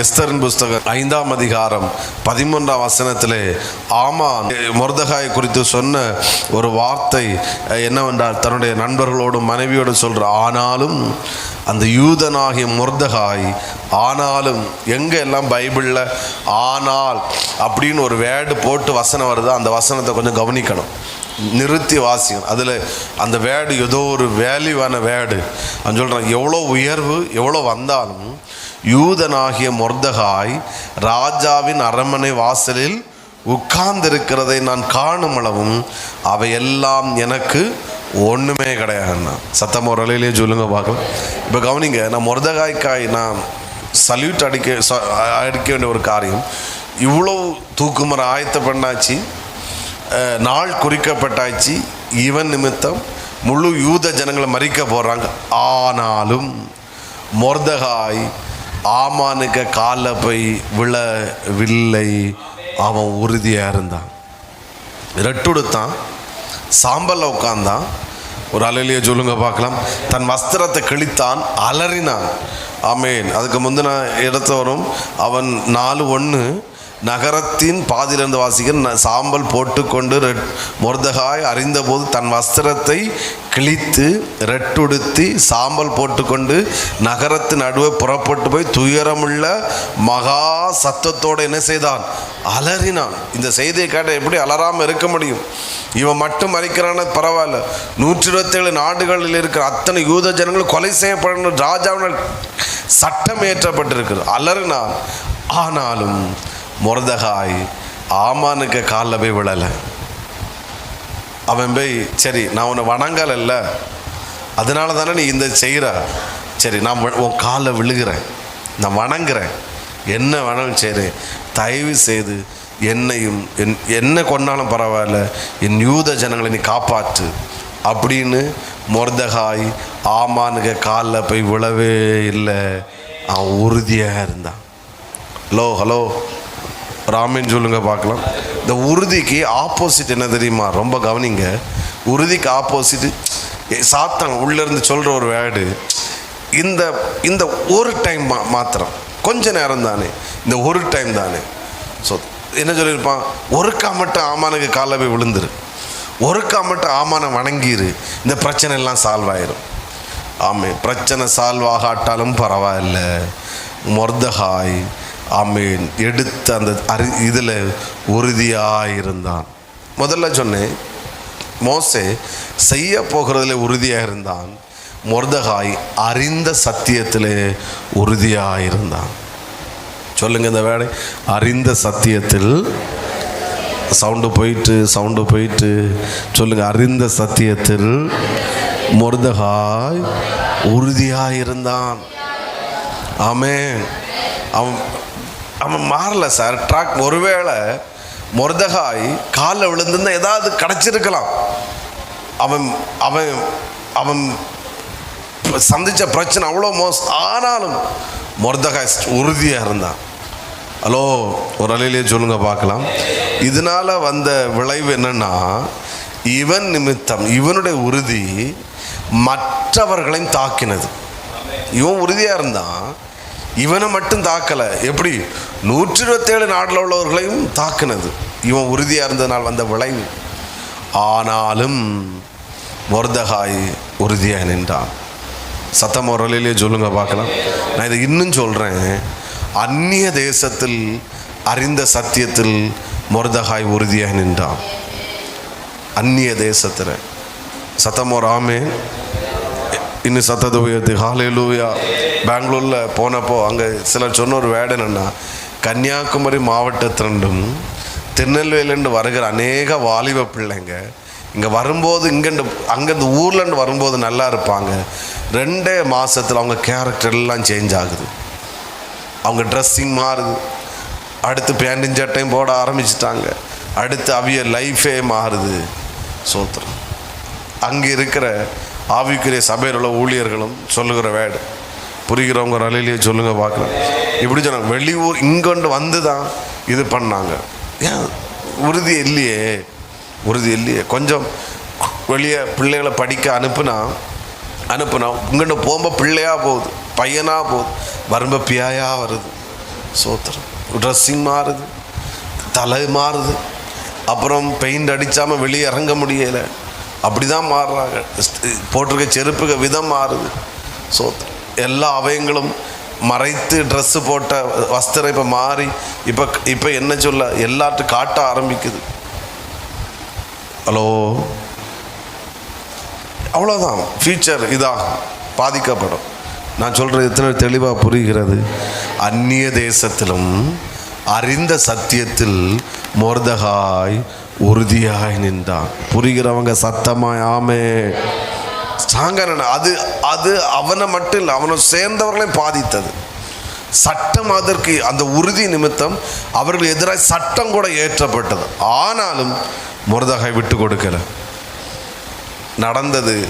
எஸ்தரின் புஸ்தகம் ஐந்தாம் அதிகாரம் பதிமூன்றாம் வசனத்திலே ஆமான் முருதகாய் குறித்து சொன்ன ஒரு வார்த்தை என்னவென்றால் தன்னுடைய நண்பர்களோடும் மனைவியோடும் சொல்ற ஆனாலும் அந்த யூதனாகிய முருதகாய் ஆனாலும் எங்கே எல்லாம் பைபிளில் ஆனால் அப்படின்னு ஒரு வேர்டு போட்டு வசனம் வருதோ அந்த வசனத்தை கொஞ்சம் கவனிக்கணும். நிறுத்தி வாசிக்கணும். அதில் அந்த வேர்டு ஏதோ ஒரு வேல்யூவான வேர்டு. அவன் சொல்கிறேன் எவ்வளோ உயர்வு எவ்வளோ வந்தாலும் யூதனாகிய மொர்தகாய் ராஜாவின் அரண்மனை வாசலில் உட்கார்ந்திருக்கிறதை நான் காணும் அளவும் அவையெல்லாம் எனக்கு ஒன்றுமே கிடையாதுண்ணா. சத்தம் ஒரு அலையிலே சொல்லுங்க பார்க்கலாம். இப்போ கவனிங்க நான் மொர்தகாய்க்காய் நான் சல்யூட் அடிக்க ச- அடிக்க வேண்டிய ஒரு காரியம். இவ்வளோ தூக்குமர ஆயத்த பண்ணாச்சு நாள் குறிக்கப்பட்டாச்சு இவன் நிமித்தம் முழு யூத ஜனங்களை மறிக்க போகிறாங்க ஆனாலும் மொர்தகாய் ஆமானுக்கு காலில் போய் விழவில்லை. அவன் உறுதியாக இருந்தான். ரெட்டுடுத்தான் சாம்பலில் உட்காந்தான் ஒரு அலையிலேயே சொல்லுங்க பார்க்கலாம். தன் வஸ்திரத்தை கிழித்தான் அலறினான். ஆமேன். அதுக்கு முந்தின இடத்த வரும் அவன் நாலு ஒன்று நகரத்தின் பாதியிலிருந்து வாசிக்கிற சாம்பல் போட்டுக்கொண்டு ரெட் முருதகாய் அறிந்தபோது தன் வஸ்திரத்தை கிழித்து ரெட்டுடுத்தி சாம்பல் போட்டுக்கொண்டு நகரத்தின் நடுவே புறப்பட்டு போய் துயரமுள்ள மகா சத்தத்தோடு என்ன செய்தான்? அலறினான். இந்த செய்தியை கேட்ட எப்படி அலறாமல் இருக்க முடியும்? இவன் மட்டும் மறிக்கிறான? பரவாயில்ல. நூற்றி இருபத்தேழு நாடுகளில் இருக்கிற அத்தனை யூத ஜனங்கள் கொலை செய்யப்படணும். ராஜாவினால் சட்டம் ஏற்றப்பட்டிருக்கிறது. அலறினான். ஆனாலும் மொரதகாய் ஆமானுக்கு காலில் போய் விழலை. அவன் போய் சரி நான் உன்னை வணங்கலைல்ல அதனால தானே நீ இந்த செய்கிற சரி நான் உன் காலில் விழுகிறேன். நான் வணங்குறேன். என்ன வேணாலும் சரி தயவு செய்து என்னையும் என் என்ன கொண்டாலும் பரவாயில்ல. என் யூத ஜனங்களை நீ காப்பாற்று. அப்படின்னு மொர்தகாய் ஆமானுக்கு காலில் போய் விழவே இல்லை. அவன் உறுதியாக இருந்தான். Hello hello. ராமின்னு சொல்லுங்க பார்க்கலாம். இந்த உறுதிக்கு ஆப்போசிட் என்ன தெரியுமா? ரொம்ப கவனிங்க. உறுதிக்கு ஆப்போசிட் சாத்தான் உள்ளேருந்து சொல்கிற ஒரு வேர்டு. இந்த இந்த ஒரு டைம் மா மாத்திரம். கொஞ்ச நேரம் தானே. இந்த ஒரு டைம் தானே. ஸோ என்ன சொல்லியிருப்பான்? ஒருக்கா மட்டும் ஆமானுக்கு காலை போய் விழுந்துரு. ஒருக்கா மட்டும் ஆமானை வணங்கிரு. இந்த பிரச்சனை எல்லாம் சால்வ் ஆயிரும். ஆமே பிரச்சனை சால்வ் ஆகாட்டாலும் பரவாயில்ல. மொர்தகாய் ஆமேன். எடுத்த அந்த அரி இதில் உறுதியாக இருந்தான். முதல்ல சொன்னேன் மோசே செய்ய போகிறதுல உறுதியாக இருந்தான். மொர்தகாய் அறிந்த சத்தியத்தில் உறுதியாக இருந்தான். சொல்லுங்க இந்த வேலை அறிந்த சத்தியத்தில் சவுண்டு போயிட்டு சவுண்டு போயிட்டு சொல்லுங்க. அறிந்த சத்தியத்தில் மொர்தகாய் உறுதியாக இருந்தான். ஆமே அவன் அவன் மாறல சார். ட்ராக் ஒருவேளை மொர்தகாய் காலில் விழுந்துருந்தா ஏதாவது கிடச்சிருக்கலாம். அவன் அவன் அவன் சந்தித்த பிரச்சனை அவ்வளோ மோசம். ஆனாலும் மொர்தகாய் உறுதியாக இருந்தான். ஹலோ ஒரு அலையிலே சொல்லுங்க பார்க்கலாம். இதனால வந்த விளைவு என்னன்னா இவன் நிமித்தம் இவனுடைய உறுதி மற்றவர்களையும் தாக்கினது. இவன் உறுதியாக இருந்தான். இவனை மட்டும் தாக்கலை. எப்படி? நூற்றி இருபத்தேழு நாட்டில் உள்ளவர்களையும் தாக்குனது. இவன் உறுதியாக இருந்ததனால் வந்த விளைவு. ஆனாலும் மொர்தகாய் உறுதியாக நின்றான். சத்தம் முரளிலே சொல்லுங்க பார்க்கலாம். நான் இதை இன்னும் சொல்கிறேன் அந்நிய தேசத்தில் அறிந்த சத்தியத்தில் மொர்தகாய் உறுதியாக நின்றான். அந்நிய தேசத்தில். சத்தமோ ராமே இன்னும் சத்தத்தை உயர்த்தி. ஹாலேலூயா பெங்களூரில் போனப்போ அங்கே சிலர் சொன்ன ஒரு வேர்டு என்னென்னா கன்னியாகுமரி மாவட்டத்திலும் திருநெல்வேலிண்டு வருகிற அநேக வாலிப பிள்ளைங்க இங்கே வரும்போது இங்கேருந்து அங்கேருந்து ஊர்லேருந்து வரும்போது நல்லா இருப்பாங்க. ரெண்டே மாதத்தில் அவங்க கேரக்டர் எல்லாம் சேஞ்ச் ஆகுது. அவங்க ட்ரெஸ்ஸிங் மாறுது. அடுத்து பேண்ட்டும் சட்டையும் போட ஆரம்பிச்சிட்டாங்க. அடுத்து அவிய லைஃபே மாறுது. சோத்திரம். அங்கே இருக்கிற ஆவிக்குரிய சபையில் உள்ள ஊழியர்களும் சொல்லுகிற வேடு. புரிகிறவங்க நிலையிலேயே சொல்லுங்க பார்க்கலாம் இப்படி சொன்னாங்க. வெளியூர் இங்கொண்டு வந்து தான் இது பண்ணாங்க. ஏன்? உறுதி இல்லையே. உறுதி இல்லையே. கொஞ்சம் வெளியே பிள்ளைகளை படிக்க அனுப்புனா அனுப்புனா இங்கொண்டு போகும்போது பிள்ளையாக போகுது பையனாக போகுது வரும்ப பியாயாக வருது. சோத்திரம். ட்ரெஸ்ஸிங் மாறுது தலை மாறுது. அப்புறம் பெயிண்ட் அடித்தாமல் வெளியே இறங்க முடியலை. அப்படி தான் மாறுறாங்க. போட்டிருக்க செருப்புக விதம் மாறுது. ஸோ எல்லா அவயங்களும் மறைத்து ட்ரெஸ்ஸு போட்ட வஸ்திரம் இப்போ மாறி இப்போ இப்போ என்ன சொல்ல எல்லாத்தையும் காட்ட ஆரம்பிக்குது. ஹலோ அவ்வளோதான் ஃபியூச்சர் இதாகும் பாதிக்கப்படும். நான் சொல்கிறது எத்தனை தெளிவாக புரிகிறது? அந்நிய தேசத்திலும் அறிந்த சத்தியத்தில் மோர்தகாய் உறுதியாய் நின்றான். புரிகிறவங்க சத்தமாய் ஆமே. சாங்கரன் அது அது அவனை மட்டும் இல்லை அவனை சேர்ந்தவர்களையும் பாதித்தது. சட்டம் அதற்கு அந்த உறுதி நிமித்தம் அவர்கள் எதிராக சட்டம் கூட ஏற்றப்பட்டது. ஆனாலும் முருதகாய் விட்டு கொடுக்கல. நடந்தது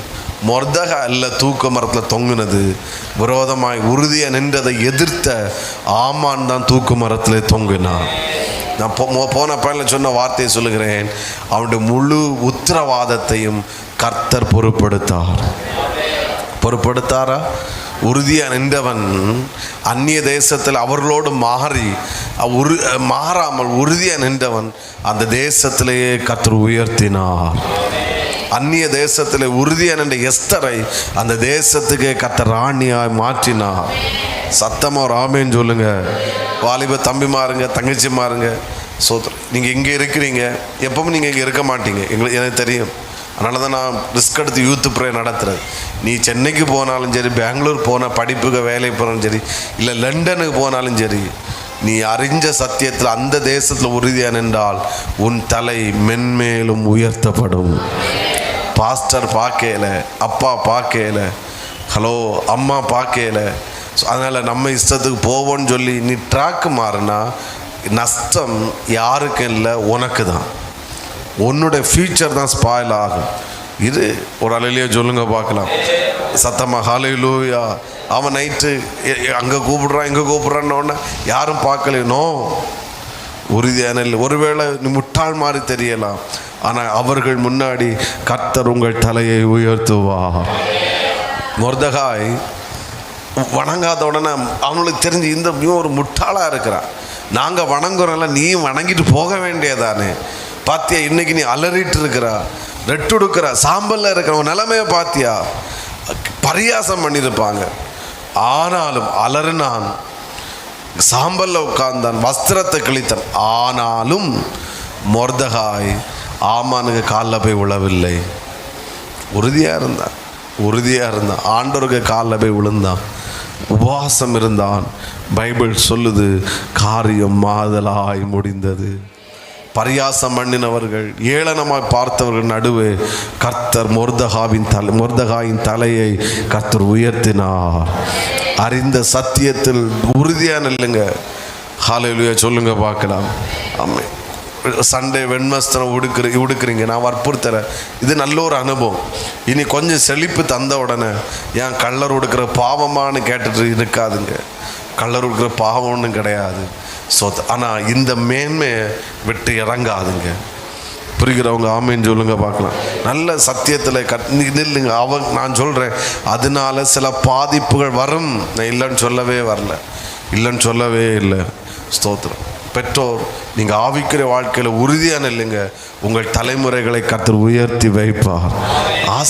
மொர்தக அல்ல தூக்க மரத்தில் தொங்கினது. விரோதமாய் உறுதியாக நின்றதை எதிர்த்த ஆமான் தான் தூக்கு மரத்தில் தொங்கினான். நான் போ போன பயனில் சொன்ன வார்த்தையை சொல்லுகிறேன். அவனுடைய முழு உத்தரவாதத்தையும் கர்த்தர் பொறுப்படுத்தார் பொறுப்படுத்தாரா உறுதியாக நின்றவன் அந்நிய தேசத்தில் அவர்களோடு மாறி உரு மாறாமல் உறுதியாக நின்றவன் அந்த தேசத்திலேயே கத்தர் உயர்த்தினார். அந்நிய தேசத்தில் உறுதியாக நின்ற எஸ்தரை அந்த தேசத்துக்கே கத்தர் ராணியாய் மாற்றினார். சத்தமாக ஒரு ஆமேன்னு சொல்லுங்க. வாலிப தம்பி மாறுங்க தங்கச்சி மாறுங்க. சோத்திரம் நீங்கள் இங்கே இருக்கிறீங்க. எப்பவும் நீங்கள் இங்கே இருக்க மாட்டீங்க. எங்களுக்கு எனக்கு தெரியும். அதனால தான் நான் ரிஸ்க் எடுத்து யூத் ப்ரே நடத்துகிறேன் நீ சென்னைக்கு போனாலும் சரி பெங்களூர் போன படிப்புக்கு வேலைக்கு போனாலும் சரி இல்லை லண்டனுக்கு போனாலும் சரி நீ அறிஞ்ச சத்தியத்தில் அந்த தேசத்தில் உறுதியாக நின்றால் உன் தலை மென்மேலும் உயர்த்தப்படும். பாஸ்டர் பார்க்கல அப்பா பார்க்கல ஹலோ அம்மா பார்க்கல அதனால் நம்ம இஷ்டத்துக்கு போவோன்னு சொல்லி நீ ட்ராக்கு மாறினா நஷ்டம் யாருக்கும் இல்லை உனக்கு தான். உன்னுடைய ஃபியூச்சர் தான் ஸ்பாயில் ஆகும். இது ஒரு அலையிலேயே சொல்லுங்க பார்க்கலாம். சத்தமாக ஹாலையிலூயா அவன் நைட்டு அங்கே கூப்பிடுறான் இங்கே கூப்பிட்றான்னொன்னே யாரும் பார்க்கலையோ. உறுதியான இல்லை. ஒருவேளை நீ முட்டாள் மாதிரி தெரியலாம். ஆனால் அவர்கள் முன்னாடி கர்த்தர் உங்கள் தலையை உயர்த்துவா மொர்தகாய் வணங்காத உடனே அவனுக்கு தெரிஞ்சு இந்த இவன் ஒரு முட்டாளாக இருக்கிறான். நாங்கள் வணங்குறோம்ல நீ வணங்கிட்டு போக வேண்டியதானே. பாத்தியா இன்னைக்கு நீ அலறிட்டு இருக்கிறா ரெட்டுடுக்கிற சாம்பலில் இருக்கிற உன் நிலமையை பாத்தியா? பரியாசம் பண்ணியிருப்பாங்க. ஆனாலும் அலறினான் சாம்பலில் உட்கார்ந்தான் வஸ்திரத்தை கிழித்தான். ஆனாலும் மொர்தகாய் ஆமானுக்கு காலில் போய் விழவில்லை உறுதியாக இருந்தான் உறுதியாக இருந்தான். ஆண்டோருக்கு காலில் போய் விழுந்தான் உபவாசம் இருந்தான் பைபிள் சொல்லுது காரியம் மாதலாய் முடிந்தது. பரியாசம் பண்ணினவர்கள் ஏளனமாய் பார்த்தவர்கள் நடுவே கர்த்தர் மொர்தகாவின் தலை மொர்தகாயின் தலையை கர்த்தர் உயர்த்தினார். அறிந்த சத்தியத்தில் உறுதியாக நில்லுங்க. ஹாலையிலுயா சொல்லுங்க பார்க்கலாம். ஆமை சண்டே வெண்மஸ்திரம் உடுக்குற உடுக்குறீங்க. நான் வற்புறுத்துறேன். இது நல்ல ஒரு அனுபவம். இனி கொஞ்சம் செழிப்பு தந்த உடனே ஏன் கள்ளர் உடுக்கிற பாவமானு கேட்டுட்டு இருக்காதுங்க. கள்ளர் உடுக்கிற பாவம் ஒன்றும் கிடையாது. ஸோ ஆனால் இந்த மேன்மையை விட்டு இறங்காதுங்க. புரிகிறவங்க ஆமைன்னு சொல்லுங்க பார்க்கலாம். நல்ல சத்தியத்தில் கட் நில்லுங்க. அவன் நான் சொல்கிறேன் அதனால சில பாதிப்புகள் வரும். நான் இல்லைன்னு சொல்லவே வரல. இல்லைன்னு சொல்லவே இல்லை. ஸ்தோத்திரம். பெற்றோர் நீங்கள் ஆவிக்கிற வாழ்க்கையில் உறுதியாக இல்லைங்க உங்கள் தலைமுறைகளை கத்தர் உயர்த்தி வைப்பார். ஆசை